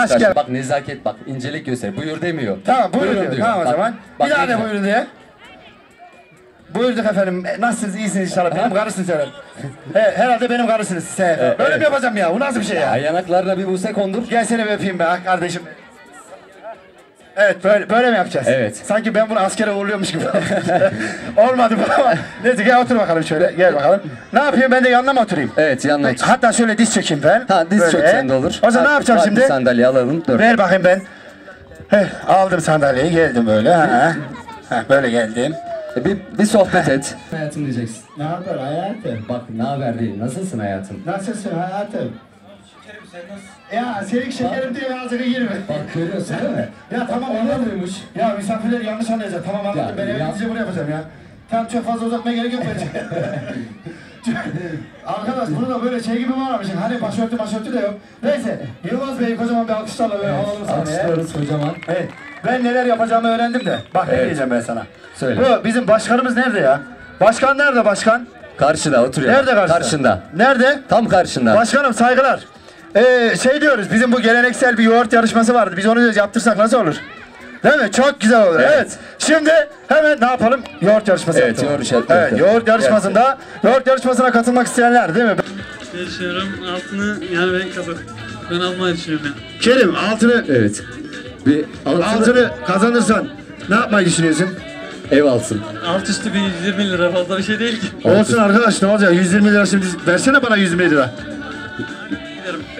Asker. Bak nezaket bak incelik göster. Buyur demiyor. Tamam buyurun, diyor. Tamam o Bak, zaman. bak bir daha ne güzel. buyurun diye. Buyurduk efendim. E, Nasılsınız? İyisiniz inşallah. Benim karısınız herhalde. He, herhalde benim karısınız. Böyle evet. mi yapacağım ya? Bu nasıl bir şey ya? Ay, yanaklarına bir buse kondur. Gel seni bir öpeyim be kardeşim. Evet böyle böyle mi yapacağız? Evet. Sanki ben bunu askere uğurluyormuş gibi. Olmadı bu ama. Neyse gel otur bakalım şöyle. Gel bakalım. Ne yapayım ben de yanına mı oturayım? Evet yanına otur. Hatta şöyle diz çekeyim ben. Ha diz Böyle. çok sende olur. O zaman ne Ha, yapacağım hadi şimdi? Sandalye alalım. Dur. Ver bakayım ben. Heh, aldım sandalyeyi geldim böyle. Ha. Ha, böyle geldim. E, Bir, bir sohbet et. Hayatım diyeceksin. Ne haber hayatım? Bak ne haber değil. Nasılsın hayatım? Nasılsın hayatım? Ya senin şekerim diye ağzına girme. Bak görüyorsun değil mi? Ya tamam anlamıyormuş. Ya misafirler yanlış anlayacak. Tamam anladım. Ben ya. evde bunu yapacağım ya. Tamam çok fazla uzatmaya gerek yok bence. Arkadaş bunu da böyle şey gibi bağlamışsın. Hani başörtü başörtü de yok. Neyse. Yılmaz Bey kocaman bir alkışlarla böyle alalım sahneye. Alkışlıyoruz kocaman. Evet. Ben neler yapacağımı öğrendim de. Bak ne Evet. diyeceğim ben sana. Söyle. Bu bizim başkanımız nerede ya? Başkan nerede başkan? Karşıda oturuyor. Nerede karşıda? Karşında. Nerede? Tam karşında. Başkanım saygılar. Ee, şey diyoruz bizim bu geleneksel bir yoğurt yarışması vardı. Biz onu diyoruz yaptırsak nasıl olur? Değil mi? Çok güzel olur. Evet. Evet. Şimdi hemen ne yapalım? Yoğurt yarışması Evet, yapalım. yoğurt yarışması Evet, yapalım. yoğurt yarışmasında yoğurt yarışmasına katılmak isteyenler değil mi? Düşünüyorum? Altını yani ben kazan. Ben almayı düşünüyorum yani. Kerim altını Evet. Bir altını, altını kazanırsan ne yapmayı düşünüyorsun? ev alsın. Alt üstü bir 120 lira fazla bir şey değil ki. Olsun arkadaş ne olacak? 120 lira şimdi versene bana 120 lira.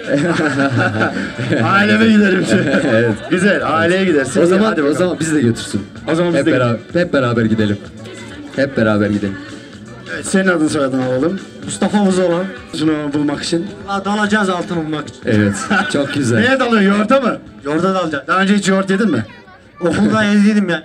Aileme giderim şimdi. evet. Güzel aileye gidersin. O zaman Hadi o zaman bizi de götürsün. O zaman biz hep de beraber hep beraber gidelim. Hep beraber gidelim. Evet, senin adın soyadını alalım. Mustafa Vuzoğlan. Şunu bulmak için. Dalacağız altını bulmak için. Evet. Çok güzel. Neye dalıyorsun yoğurta mı? Yorda dalacağız. Daha önce hiç yoğurt yedin mi? Okulda yediydim ya.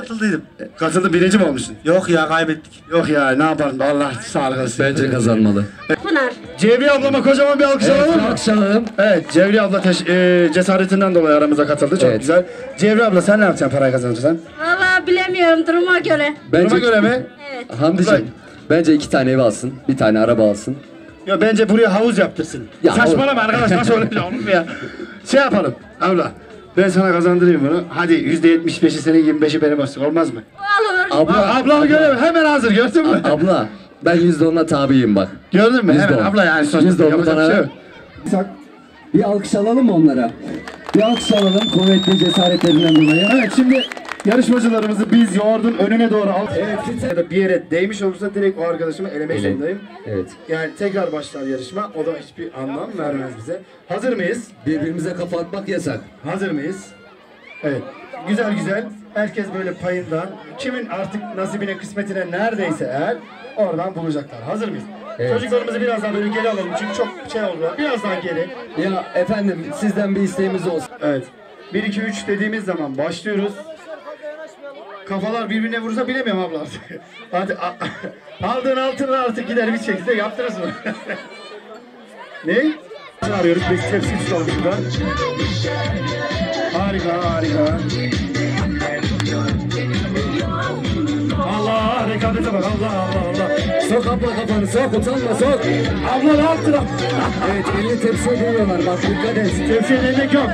Katıldıydım. Katıldın birinci mi olmuşsun? Yok ya kaybettik. Yok ya ne yapalım Allah sağlık olsun. Bence kazanmalı. Pınar. Cevriye ablama kocaman bir alkış alalım mı? akşam. Evet Cevriye abla teş- e, cesaretinden dolayı aramıza katıldı. Çok Evet. güzel. Cevriye abla sen ne yapacaksın parayı kazanırsan? Valla bilemiyorum duruma göre. Bence Duruma göre mi? Evet. Hamdi'cim bence iki tane ev alsın. Bir tane araba alsın. Ya bence buraya havuz yaptırsın. Ya, Saçmalama arkadaş nasıl olur olur mu ya? Şey yapalım abla. Ben sana kazandırayım bunu. Hadi yüzde yetmiş beşi senin 25'i benim olsun. Olmaz mı? Olur. Abla, Ablamı görüyorum. Hemen hazır gördün mü? abla ben yüzde onla tabiyim bak. Gördün mü? Hemen abla yani sonuçta yapacak bana bir şey yok. Bir alkış alalım mı onlara? Bir alkış alalım kuvvetli cesaretlerinden dolayı. Evet şimdi yarışmacılarımızı biz yoğurdun önüne doğru al. Evet ya da bir yere değmiş olursa direkt o arkadaşımı elemek Ele. zorundayım. Evet. Yani tekrar başlar yarışma. O da hiçbir anlam vermez bize. Hazır mıyız? Birbirimize kafa atmak yasak. Hazır mıyız? Evet. Güzel güzel. Herkes böyle payından. Kimin artık nasibine kısmetine neredeyse eğer oradan bulacaklar. Hazır mıyız? Evet. Çocuklarımızı biraz daha böyle geri alalım çünkü çok şey oldular. Biraz daha geri. Ya efendim sizden bir isteğimiz olsun. Evet. 1 2 3 dediğimiz zaman başlıyoruz. Kafalar birbirine vursa bilemiyorum abla artık. Hadi aldığın altını artık gider bir şekilde yaptırırsın. ne? Arıyoruz biz tepsi tutalım. Harika harika. Allah rekabete bak Allah Allah Allah. Sok abla kafanı sok utanma sok. Abla ne yaptın? Evet elini tepsiye değiyorlar bak dikkat et. Tepsiye değmek yok.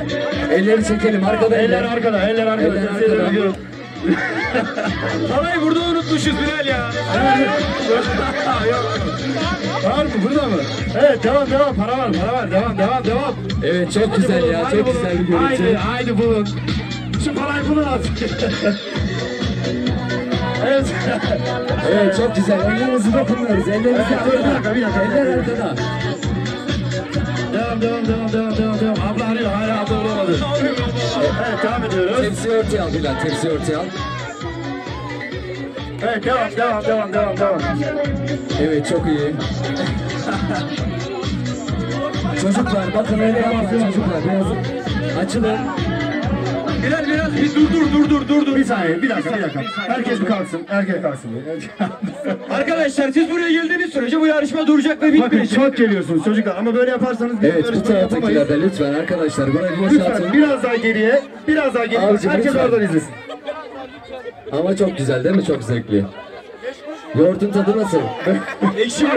Elleri çekelim arkada Eller arkada, eller arkada. Eller arkada. değmek yok. Parayı burada unutmuşuz Bilal ya. Var mı? Burada mı? Evet devam devam. Para var para var. Devam devam devam. Evet çok güzel bulun, ya çok bulun. güzel bir görüntü. Haydi haydi bulun. Şu parayı bulun artık. evet. Evet çok güzel. Ellerimizi dokunmuyoruz. Ellerimizi Evet, bir dakika, bir dakika. Eller arkada. devam devam devam devam devam devam. Abla arıyor hala abla. Evet devam ediyoruz. Tepsi örtüye al Bilal. Tepsi örtüye al. Evet devam devam devam devam devam. Evet çok iyi. çocuklar bakın öyle yapmayın çocuklar. Biraz açılın. Bilal biraz bir dur dur dur dur dur dur. Bir saniye bir dakika bir dakika. Herkes bir kalksın. Herkes kalksın. Arkadaşlar siz buraya geldiğiniz sürece bu yarışma duracak ve Bakın bitmeyecek. çok geliyorsunuz çocuklar ama böyle yaparsanız biz Evet bu yarışmayı yapamayız. taraftakiler de lütfen arkadaşlar burayı Lütfen boşaltın. biraz daha geriye, biraz daha geriye. Abicim, Herkes lütfen. oradan izlesin. Ama çok güzel değil mi? Çok zevkli. Yoğurtun tadı nasıl? Ekşi mi?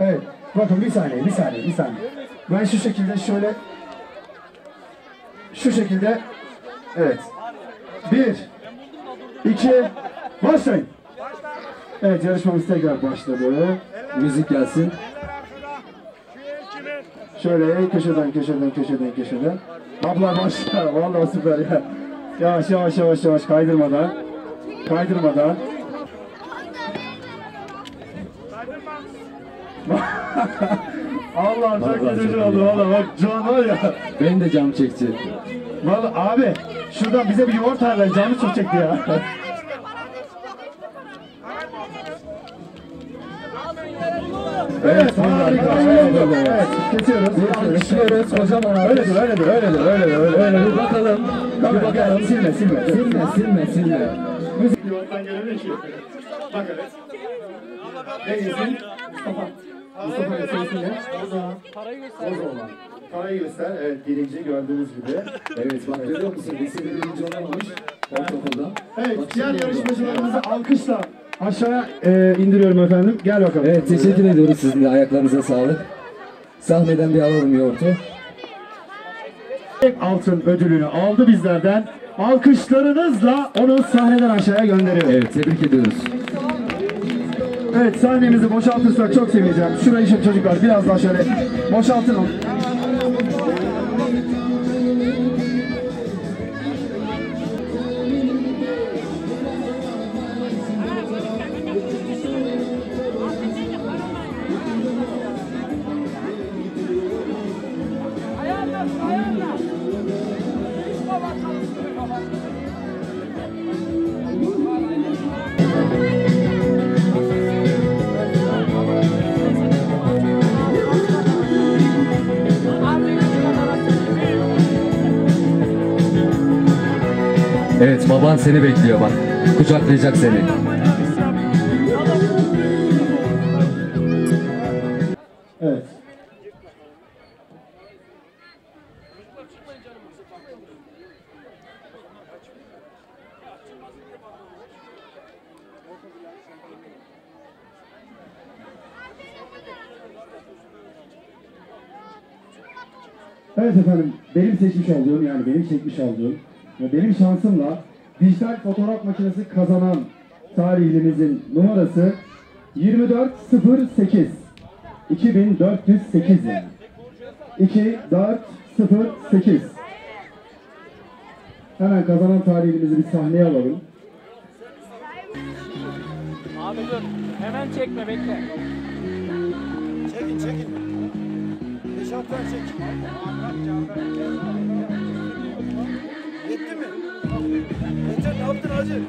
Evet. Bakın bir saniye, bir saniye, bir saniye. Ben şu şekilde şöyle şu şekilde evet. Bir, iki, başlayın. Evet yarışmamız tekrar başladı. Müzik gelsin. Şöyle köşeden köşeden köşeden köşeden. Abla başla. Vallahi süper ya. Yavaş yavaş yavaş yavaş kaydırmadan. Kaydırmadan. Allah çok oldu iyi. valla bak an var ya. Benim de cam çekti. Valla abi şuradan bize bir yoğurt ver canı çok çekti ya. Evet, harika. Evet, kesiyoruz. Alkışlıyoruz kocaman alkış. Öyledir, öyledir, öyledir, öyledir, öyledir. Öyle bir bakalım. Bir bakalım. silme, silme. Silme silme silme. Müzik yoğurttan gelemiyor ki. Bak evet. Ne iyisin? Mustafa. Mustafa ne? Ozan. Ozoğlan. Parayı göster. Evet birinci gördüğünüz gibi. Evet bak görüyor musun? Lisede birinci olamamış. Ortaokulda. Evet Bak, diğer yarışmacılarımızı alkışla aşağıya e, indiriyorum efendim. Gel bakalım. Evet teşekkür ediyoruz sizin de ayaklarınıza sağlık. Sahneden bir alalım yoğurtu. Altın ödülünü aldı bizlerden. Alkışlarınızla onu sahneden aşağıya gönderiyorum. Evet tebrik ediyoruz. Evet sahnemizi boşaltırsak çok sevineceğim. Şurayı şu çocuklar biraz daha şöyle boşaltın. Baban seni bekliyor bak. Kucaklayacak seni. Evet. Evet efendim, benim seçmiş olduğum yani benim çekmiş olduğum ve benim şansımla dijital fotoğraf makinesi kazanan tarihlimizin numarası 2408 2408 yani. 2408 Hemen kazanan tarihimizi bir sahneye alalım. Abi dur. Hemen çekme bekle. Çekin çekin. Beş altı tane çek. Yetti mi? Yeter ne yaptın hacı?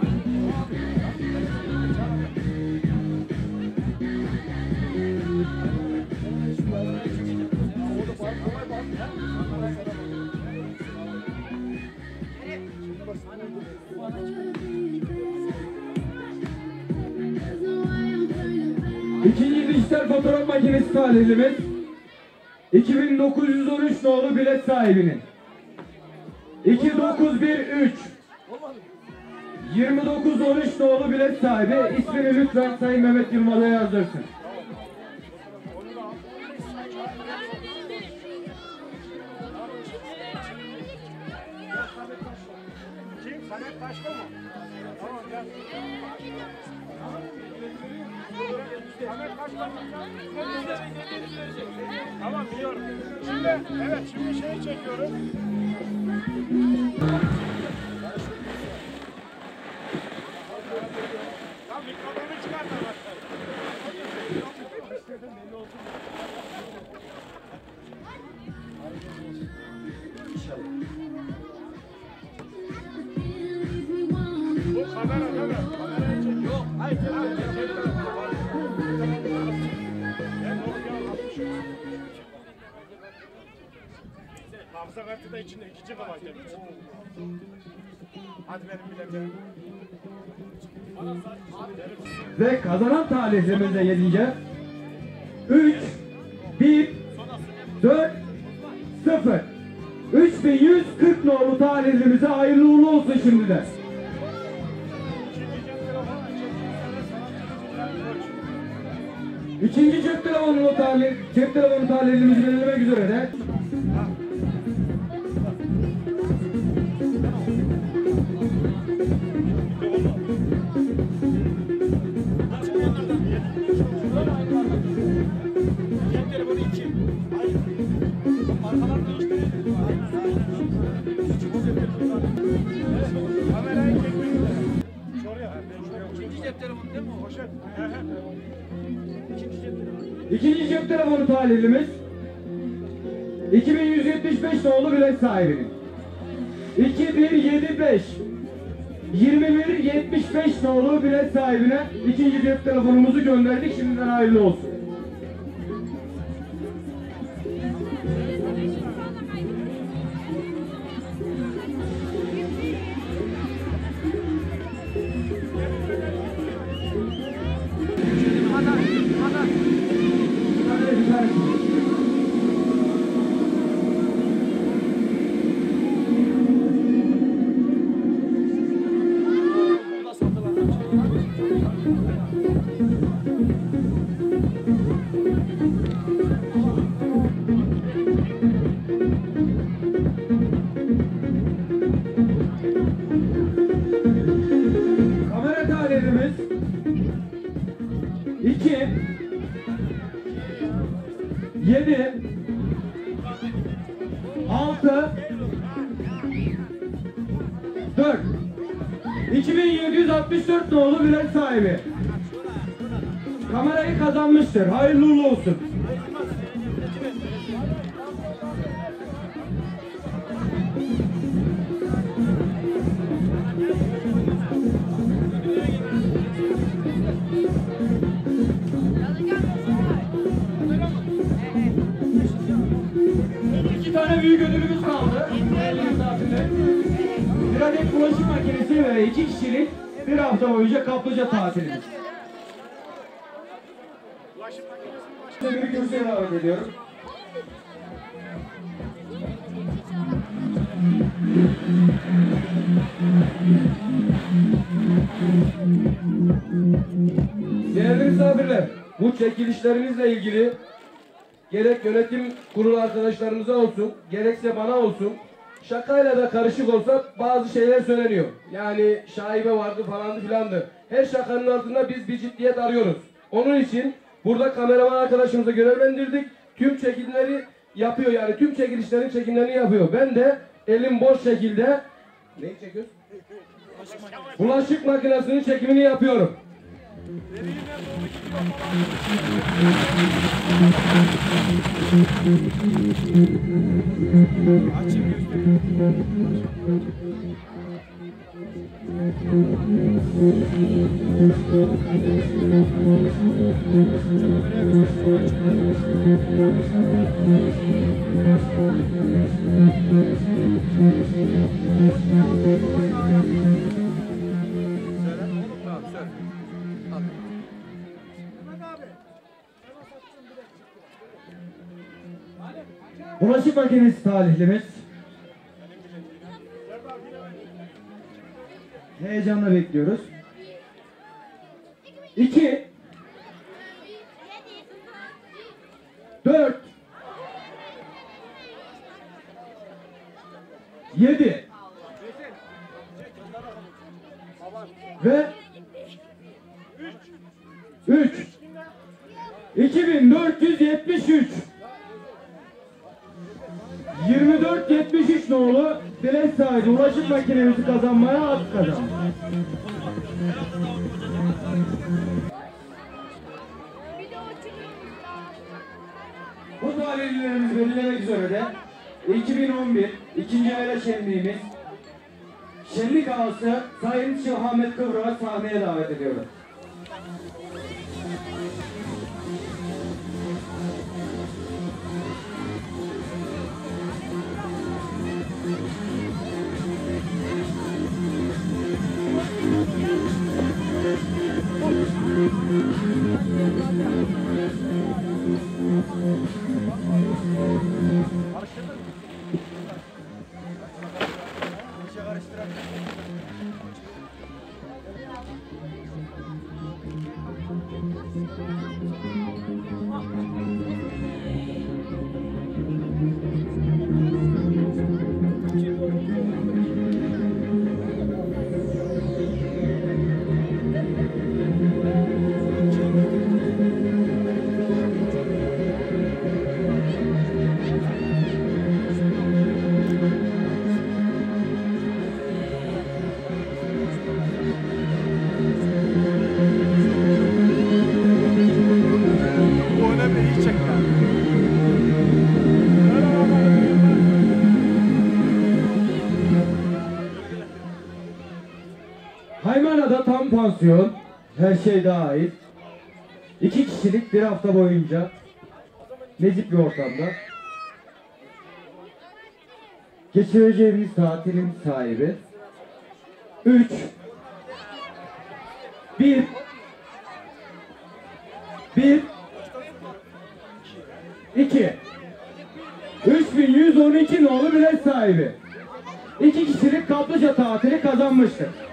İkinci dijital fotoğraf makinesi talihlimiz 2913 nolu bilet sahibinin 2913 2913 nolu bilet sahibi ismini lütfen Sayın Mehmet Yılmaz'a yazdırsın. Tamam biliyorum. Şimdi evet şimdi şeyi çekiyoruz. Tamam Hafıza kartı da içinde ikinci kalan demiş. Hadi benim biletim. Ve kazanan talihlimize gelince 3 1 4 0 3140 nolu talihlimize hayırlı uğurlu olsun şimdiden. İkinci cep telefonu tahlil, cep telefonu tahlilimizi belirlemek üzere de telefonu tahlilimiz 2175 nolu bilet sahibinin. 2175 2175 nolu bilet sahibine ikinci cep telefonumuzu gönderdik. Şimdiden hayırlı olsun. İki tane kaldı. Bir adet bulaşık makinesi ve iki kişilik bir hafta boyunca kaplıca tatilimiz. Size bir kürsüye davet ediyorum. Değerli misafirler, bu çekilişlerimizle ilgili gerek yönetim kurulu arkadaşlarımıza olsun, gerekse bana olsun, şakayla da karışık olsa bazı şeyler söyleniyor. Yani şaibe vardı falandı filandı. Her şakanın altında biz bir ciddiyet arıyoruz. Onun için burada kameraman arkadaşımıza görevlendirdik. Tüm çekimleri yapıyor yani tüm çekilişlerin çekimlerini yapıyor. Ben de elim boş şekilde neyi çekiyoruz? Bulaşık makinesinin çekimini yapıyorum. Bulaşık makinesi talihlimiz. Heyecanla bekliyoruz. İki. Dört. Yedi. Ve üç. 2473 24-73 nolu bilet sahibi ulaşım makinemizi kazanmaya hak kazandı. Bu talihlilerimizi belirlemek üzere de 2011 ikinci evre şenliğimiz Şenlik ağası Sayın Şahmet Kıvrak'ı sahneye davet ediyoruz. Pansiyon, her şey dahil. İki kişilik bir hafta boyunca nezih bir ortamda geçireceğimiz tatilin sahibi. 3 1 1 2 3112 nolu bilet sahibi. İki kişilik kaplıca tatili kazanmıştır.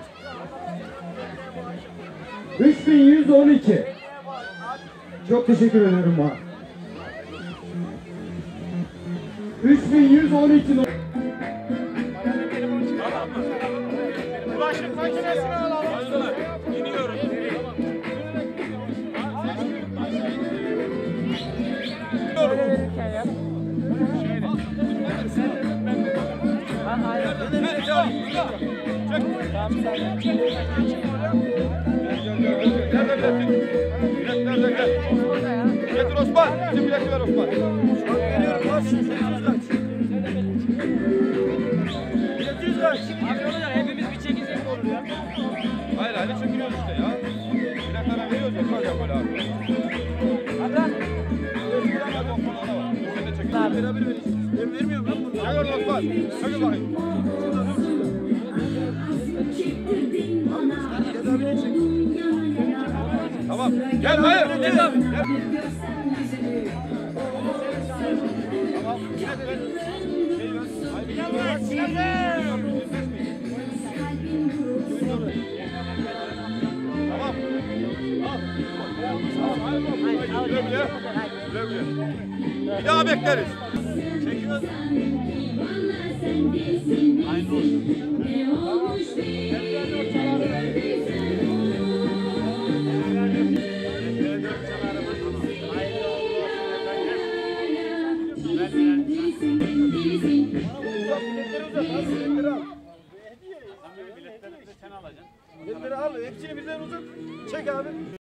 3112 Çok teşekkür ederim bana. 3112 nolu Bulaşık makinesini alalım. İniyorum. Tamam sen. Osman. Bizim bileti ver Osman. Geliyorum. Kaç? 700 kaç? Abi olur ya hepimiz bir çekilsek olur ya. Hayır hayır çekiliyoruz işte ya. Biletlere veriyoruz ya. Şöyle yap böyle abi. Sen de çekil. Ben vermiyorum lan bunu. Çekil Osman. Çekil bakayım. Tamam. Gel hayır. Gel abi. Gel. Tamam. Güle güle. Güle güle. Bir daha bekleriz. Çekiyoruz. Biletleri al. Hepsini birden uzat. Çek abi.